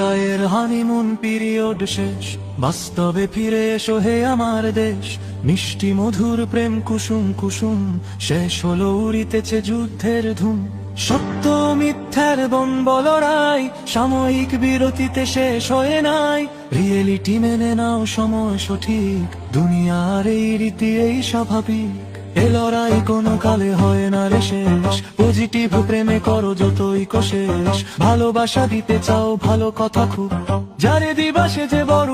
রায়ের honeymoon period শেষ। বাস্তবে ফিরে এসো হে আমার দেশ। মিষ্টি মধুর প্রেম কুসুম কুসুম, শেষ হলো উড়িতেছে যুদ্ধের ধুম। সত্য মিথ্যার বন বলরাই সাময়িক বিরতিতে শেষ হয়ে নাই। রিয়েলিটি মেনে নাও সময় সঠিক, দুনিয়ার এই রীতি, এই স্বাভাবিক। এ লড়াই কোনো কালে হয় না রে শেষ। পজিটিভ প্রেমে করো যতই কোশেষ ভালোবাসা দিতে চাও ভালো কথা খুব। যারে দিবা সে যে বড়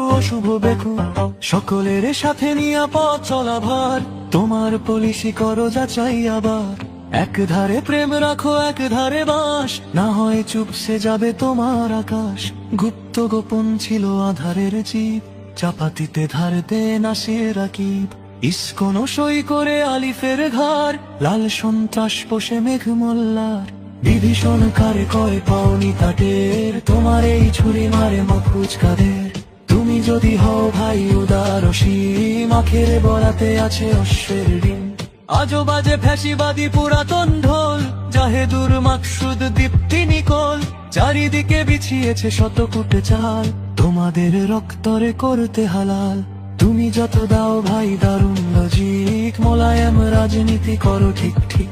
সকলের সাথে নিরাপদ চলা ভার। তোমার পলিসি করো যাচাই আবার। এক ধারে প্রেম রাখো, এক ধারে বাস। না হয় চুপসে যাবে তোমার আকাশ। গুপ্ত গোপন ছিল আধারের জীব। চাপাতিতে ধার দে না সে রাকিব। ইস্কন সই করে আলিফের ঘর লাল সন্ত্রাস পোষে মেঘ মোল্লার বিভীষণ কারে কয় পাওনি তাটের, তোমার এই ছুরি মারে মফুজ কাদের। তুমি যদি হও ভাই উদার অসীম আখের বরাতে আছে অশ্বের ডিম। আজো বাজে ফ্যাসিবাদী পুরাতন ঢোল, জাহেদুর মাকসুদ দীপ্তি নিকল। চারিদিকে বিছিয়েছে শতকুটে চাল, তোমাদের রক্তরে করতে হালাল। তুমি যত দাও ভাই দারুণ লজিক মোলায়েম রাজনীতি করো ঠিক ঠিক।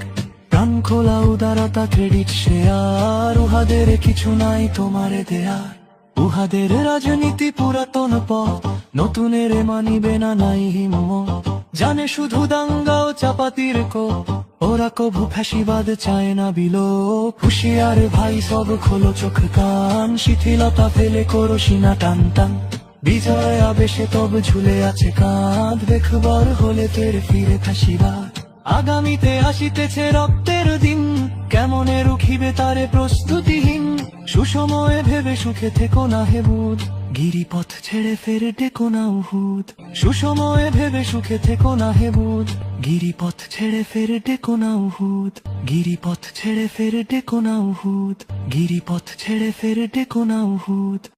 প্রাণ খোলা উদারতা ক্রেডিট শেয়ার উহাদের কিছু নাই তোমারে দেয়ার উহাদের রাজনীতি পুরাতন পথ, নতুনের মানিবে না নাই হিম্মত জানে শুধু দাঙ্গা ও চাপাতির কো ওরা কভু ফ্যাসিবাদ চায় না বিলো হুশিয়ার ভাই সব খোলো চোখ কান, শিথিলতা ফেলে করো সিনা টান টান। বিজয় আবেশে তব ঝুলে আছে কাঁধ। দেখবার হলে তের ফিরে ফ্যাসিবাদ আগামীতে আসিতেছে রক্তের দিন। কেমনে রুখিবে তারে প্রস্তুতিহীন। সুসময়ে ভেবে সুখে থেকো না হে বুধ। গিরিপথ ছেড়ে ফের ডেকো না উহুদ। সুসময়ে ভেবে সুখে থেকো না হে বুধ। গিরিপথ ছেড়ে ফের ডেকো না উহুদ। গিরিপথ ছেড়ে ফের ডেকো না উহুদ। গিরিপথ ছেড়ে ফের ডেকো না উহুদ।